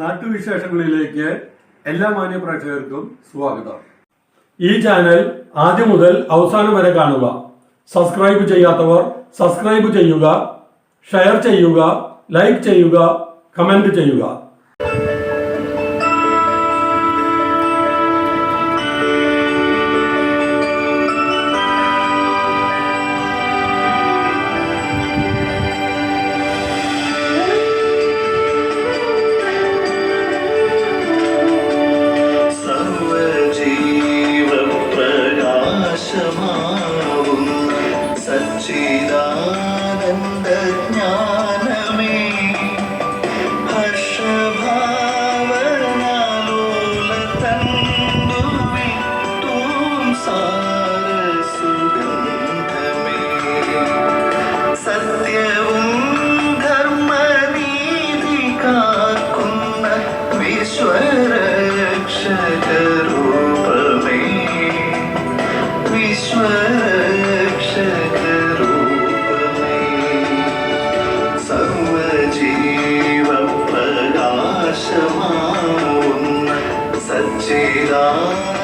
നാട്ടുവിശേഷങ്ങളിലേക്ക് എല്ലാ മാന്യ പ്രേക്ഷകർക്കും സ്വാഗതം. ഈ ചാനൽ ആദ്യം മുതൽ അവസാനം വരെ കാണുക. സബ്സ്ക്രൈബ് ചെയ്യാത്തവർ സബ്സ്ക്രൈബ് ചെയ്യുക ഷെയർ ചെയ്യുക ലൈക്ക് ചെയ്യുക കമന്റ് ചെയ്യുക. শ্রীরাম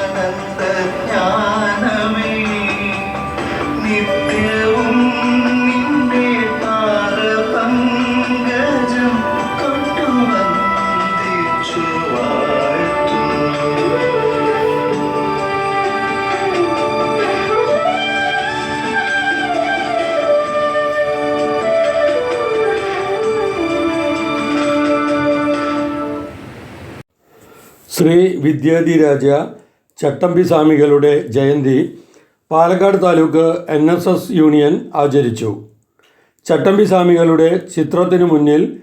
ശ്രീ വിദ്യാധിരാജ ചട്ടമ്പി സ്വാമികളുടെ Jayanti Palakkad taluk N S S union ആചരിച്ചു. ചട്ടമ്പി സ്വാമികളുടെ ചിത്രത്തിനു മുന്നിൽ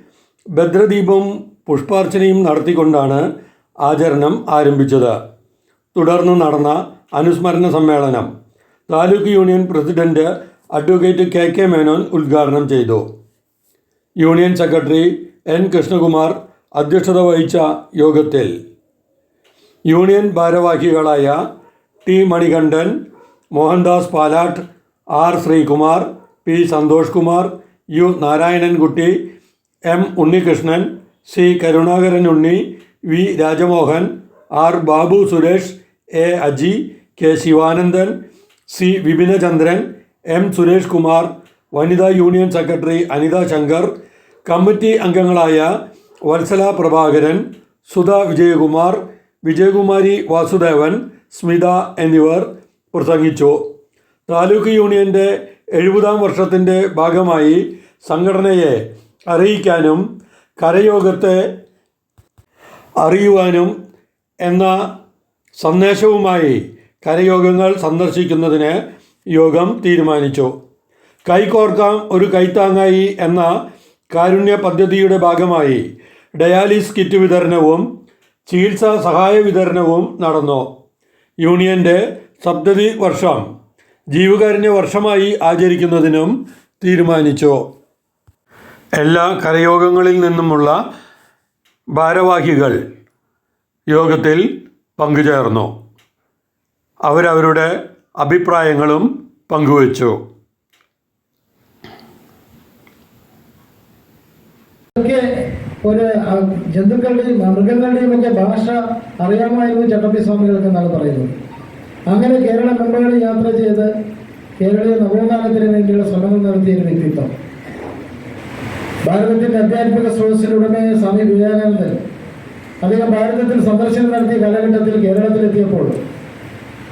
ഭദ്രദീപവും പുഷ്പാർച്ചനയും നടത്തിക്കൊണ്ടാണ് ആചരണം ആരംഭിച്ചത്. തുടർന്ന് നടന്ന അനുസ്മരണ സമ്മേളനം taluk union president advocate K K Menon ഉദ്ഘാടനം ചെയ്തു. യൂണിയൻ സെക്രട്ടറി എൻ കൃഷ്ണകുമാർ അധ്യക്ഷത വഹിച്ച യോഗത്തിൽ യൂണിയൻ ഭാരവാഹികളായ T Manikandan Mohandas Palat R Sreekumar P Santhosh Kumar U Narayanankutty M Unnikrishnan C Karunakaran Unni V Rajamohan R Babu Suresh A Aji K Sivanandan C Vipinachandran M Suresh Kumar വനിതാ union secretary Anitha Shankar committee അംഗങ്ങളായ വത്സല പ്രഭാകരൻ സുധ വിജയകുമാർ വിജയകുമാരി വാസുദേവൻ സ്മിത എന്നിവർ പ്രസംഗിച്ചു. താലൂക്ക് യൂണിയന്റെ എഴുപതാം വർഷത്തിന്റെ ഭാഗമായി സംഘടനയെ അറിയിക്കാനും കരയോഗത്തെ അറിയുവാനും എന്ന സന്ദേശവുമായി കരയോഗങ്ങൾ സന്ദർശിക്കുന്നതിന് യോഗം തീരുമാനിച്ചു. കൈകോർക്കാം ഒരു കൈത്താങ്ങായി എന്ന കാരുണ്യ പദ്ധതിയുടെ ഭാഗമായി ഡയാലിസ് കിറ്റ് വിതരണവും ചികിത്സാ സഹായ വിതരണവും നടന്നു. യൂണിയന്റെ സപ്തതി വർഷം ജീവകാരുണ്യ വർഷമായി ആചരിക്കുന്നതിനും തീരുമാനിച്ചു. എല്ലാ കരയോഗങ്ങളിൽ നിന്നുമുള്ള ഭാരവാഹികൾ യോഗത്തിൽ പങ്കുചേർന്നു. അവരവരുടെ അഭിപ്രായങ്ങളും പങ്കുവച്ചു. ഒക്കെ ഒരു ജന്തുക്കളുടെയും മൃഗങ്ങളുടെയും ഒക്കെ ഭാഷ അറിയാമായിരുന്നു ചട്ടമ്പി സ്വാമികൾക്ക് എന്നാണ് പറയുന്നത്. അങ്ങനെ കേരളമെമ്പാടും യാത്ര ചെയ്ത് കേരളീയ നവോത്ഥാനത്തിന് വേണ്ടിയുള്ള ശ്രമങ്ങൾ നടത്തിയ ഒരു വ്യക്തിത്വം. ഭാരതത്തിന്റെ അധ്യാത്മിക സ്രോതസ്സിലുടമയായ സ്വാമി വിവേകാനന്ദൻ. അദ്ദേഹം ഭാരതത്തിൽ സന്ദർശനം നടത്തിയ കാലഘട്ടത്തിൽ കേരളത്തിലെത്തിയപ്പോൾ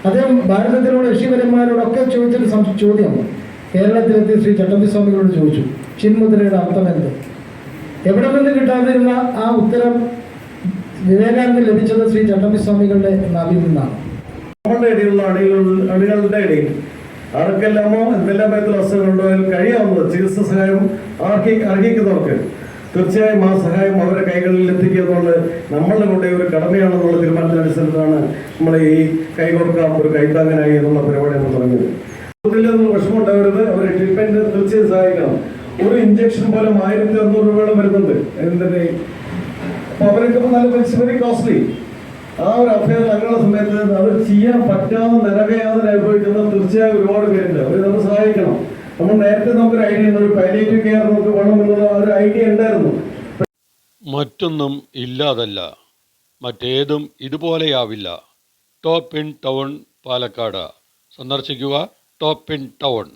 അദ്ദേഹം ഭാരതത്തിലുള്ള ഋഷിവരന്മാരോടൊക്കെ ചോദിച്ചൊരു ചോദ്യം കേരളത്തിലെത്തിയ ശ്രീ ചട്ടമ്പി സ്വാമികളോട് ചോദിച്ചു ചിന്മുദ്രയുടെ അർത്ഥം എന്ത് എവിടെ നിന്ന് കിട്ടാതിരുന്ന ആ ഉത്തരം വിവേകാനന്ദൻ ലഭിച്ചത് ശ്രീ ചട്ടമ്പി സ്വാമികളുടെ നാവിൽ നിന്നാണ്. നമ്മളുടെ ഇടയിലുള്ള അണികൾ അണികളുടെ ഇടയിൽ ആർക്കെല്ലാമോ എന്തെല്ലാം പേരത്തിൽ അസുഖങ്ങളുണ്ടോ അതിൽ കഴിയാവുന്നത് ചികിത്സ സഹായം അർഹി അർഹിക്കുന്നവർക്ക് തീർച്ചയായും ആ സഹായം അവരുടെ കൈകളിൽ എത്തിക്കുക എന്നുള്ളത് നമ്മളുടെ കൂടെ ഒരു കടമയാണെന്നുള്ള തീരുമാനത്തിനനുസരിച്ചാണ് നമ്മൾ ഈ കൈകോർക്കാം ഒരു കൈത്താങ്ങനായി എന്നുള്ള പരിപാടി നമ്മൾ തുടങ്ങിയത്. വിഷമം ഉണ്ടാവരുത് അവരെ ട്രീറ്റ്മെന്റ് തീർച്ചയായും സഹായിക്കണം. ഒരു ഇഞ്ചക്ഷൻ പോലും ആയിരത്തി അറുന്നൂറ് രൂപയോളം വരുന്നുണ്ട്. എന്തിന്റെ അപ്പൊ അവരൊക്കെ നല്ല ഇറ്റ്സ് വെരി കോസ്റ്റ്ലി ആ ഒരു അഫയർ അങ്ങനെയുള്ള സമയത്ത് അവർ ചെയ്യാൻ പറ്റാതെ നിറവേയാതെ അനുഭവിക്കുന്ന തീർച്ചയായും ഒരുപാട് പേരുണ്ട്. അവരെ നമ്മൾ സഹായിക്കണം. നമ്മൾ നേരത്തെ നമുക്കൊരു ഐഡിയ ഉണ്ട് ഒരു പാലിയേറ്റീവ് കെയർ നമുക്ക് വേണം എന്നുള്ള ആ ഒരു ഐഡിയ ഉണ്ടായിരുന്നു. മറ്റൊന്നും ഇല്ലാതല്ല. മറ്റേതും ഇതുപോലെയാവില്ല. Top in town Palakkad. സന്ദർശിക്കുക ടോപ്പ് ഇൻ ടൗൺ.